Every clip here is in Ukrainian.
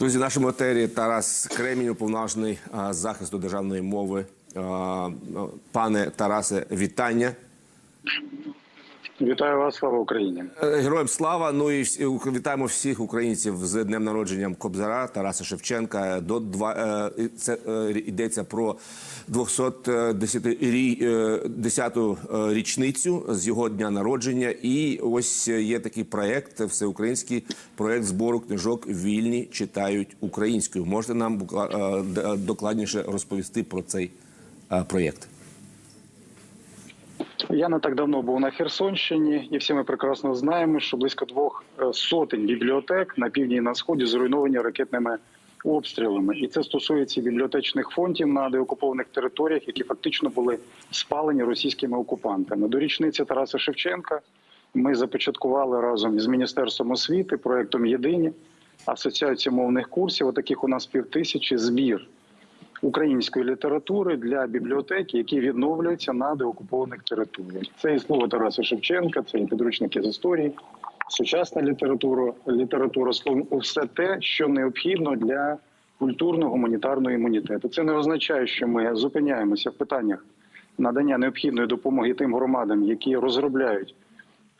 Друзі, в нашому етері Тарас Кремінь, уповноважений захисту державної мови. А, Пане Тарасе, вітання. Вітаю вас, слава Україні. Е, Героям слава. Ну і вітаємо всіх українців з днем народження Кобзара Тараса Шевченка. До два е, це е, йдеться про 210-ту річницю з його дня народження. І ось є такий проект, всеукраїнський проект збору книжок Вільні читають українською. Можете нам докладніше розповісти про цей проєкт? Я не так давно був на Херсонщині, і всі ми прекрасно знаємо, що близько двох е, сотень бібліотек на півдні і на сході зруйновані ракетними обстрілами. І це стосується бібліотечних фондів на деокупованих територіях, які фактично були спалені російськими окупантами. До річниці Тараса Шевченка ми започаткували разом з міністерством освіти проектом Єдині асоціація мовних курсів. Отаких у нас півтисячі збір української літератури для бібліотек, які відновлюються на деокупованих територіях. Це і слово Тараса Шевченка, це і підручники з історії, сучасна література, література словом, все те, що необхідно для культурно-гуманітарного імунітету. Це не означає, що ми зупиняємося в питаннях надання необхідної допомоги тим громадам, які розробляють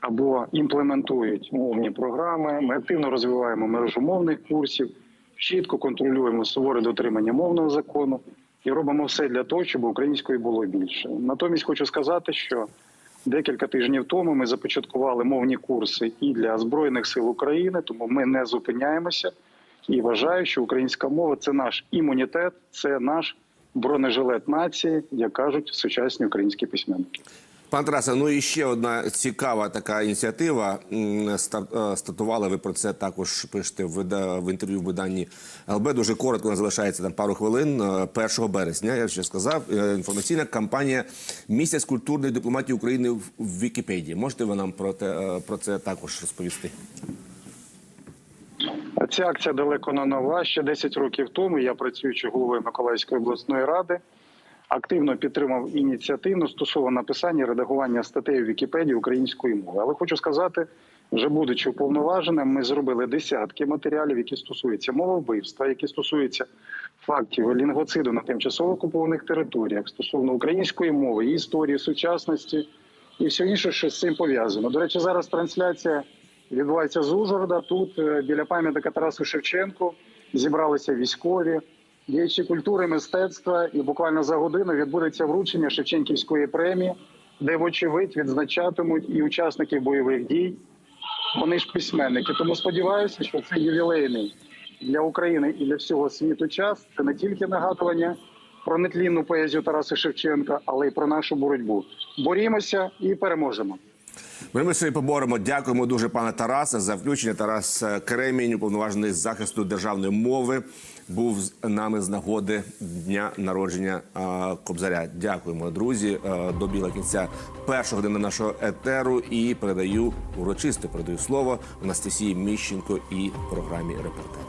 або імплементують мовні програми. Ми активно розвиваємо мережу мовних курсів, чітко контролюємо суворе дотримання мовного закону і робимо все для того, щоб української було більше. Натомість хочу сказати, що декілька тижнів тому ми започаткували мовні курси і для збройних сил України, тому ми не зупиняємося і вважаю, що українська мова це наш імунітет, це наш бронежилет нації, як кажуть сучасні українські письменники. Пан Тарасе, ну і ще одна цікава така ініціатива. М, е, Стартували ви про це також пишете в, інтерв'ю в виданні ЛБ. Дуже коротко не залишається там пару хвилин. Е, 1 березня, я вже сказав, е, інформаційна кампанія Місяць культурної дипломатії України в Вікіпедії. Можете ви нам про, те, е, про це також розповісти? Ця акція далеко не нова. Ще 10 років тому я, працюючи головою Миколаївської обласної ради, активно підтримав ініціативу стосовно написання редагування статей у Вікіпедії української мови. Але хочу сказати, вже будучи уповноваженим, ми зробили десятки матеріалів, які стосуються мововбивства, які стосуються фактів лінгоциду на тимчасово окупованих територіях, стосовно української мови, її історії, сучасності і все інше, що з цим пов'язано. До речі, зараз трансляція відбувається з Ужгорода. Тут е, біля пам'ятника Тарасу Шевченку зібралися військові, діячі культури, мистецтва, і буквально за годину відбудеться вручення Шевченківської премії, де, вочевидь, відзначатимуть і учасників бойових дій. Вони ж письменники. Тому сподіваюся, що це ювілейний для України і для всього світу час. Це не тільки нагадування про нетлінну поезію Тараса Шевченка, але й про нашу боротьбу. Борімося і переможемо. Ми ми собі поборемо. Дякуємо дуже, пане Тарасе, за включення. Тарас е, Кремінь, уповноважений з захисту державної мови, був з нами з нагоди дня народження е, Кобзаря. Дякуємо, друзі. Е, Добігла кінця першого години нашого етеру і передаю урочисто передаю слово Анастасії Міщенко і програмі Репортер.